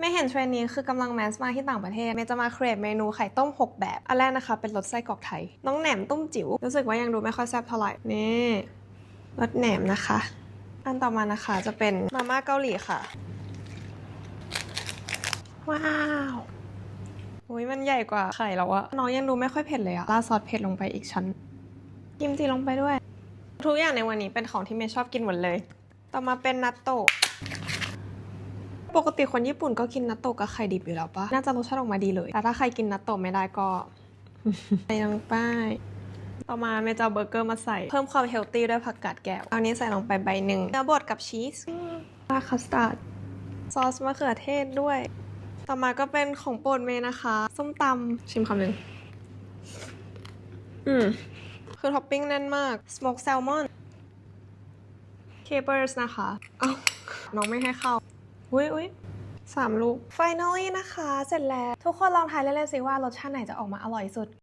ไม่เห็นเทรนนี้คือกำลังแมสมากที่ต่างประเทศ เมย์จะมาครีเอทเมนูไข่ต้ม 6 แบบ อันแรกนะคะ เป็นรสไส้กรอกไทย น้องแหนมต้มจิ๋ว รู้สึกว่ายังดูไม่ค่อยแซ่บเท่าไหร่ นี่รสแหนมนะคะ อันต่อมานะคะจะเป็นมาม่าเกาหลีค่ะ ว้าวอุ้ยมันใหญ่กว่าไข่แล้วอะน้องยังดูไม่ค่อยเผ็ดเลยอะราดซอสเผ็ดลงไปอีกชั้นกิมจิลงไปด้วย ทุกอย่างในวันนี้เป็นของที่เมย์ชอบกินหมดเลย ต่อมาเป็นนัตโตะ ปกติคนญี่ปุ่นก็กินนัตโตะกับไข่ดิบอยู่แล้วปะน่าจะรสชาติออกมาดีเลย แต่ถ้าใครกินนัตโตะไม่ได้ก็ใส่ลงไปต่อมาเมย์จะเอาเบอร์เกอร์มาใส่ เพิ่มความเฮลตี้ด้วยผักกาดแก้วเอานี้ใส่ลงไปใบหนึ่งเนื้อบดกับชีสราคัสตาร์ดซอสมะเขือเทศด้วย ต่อมาก็เป็นของโปรดเมย์นะคะ ส้มตำชิมคำหนึ่งอืม คือท็อปปิ้งแน่นมาก smoke salmon capers นะคะ เอ้า น้องไม่ให้เข้า อุ้ยอุ้ยสามลูก finally นะคะ เสร็จแล้ว ทุกคนลองทายเล่นๆสิว่ารสชาติไหนจะออกมาอร่อยสุด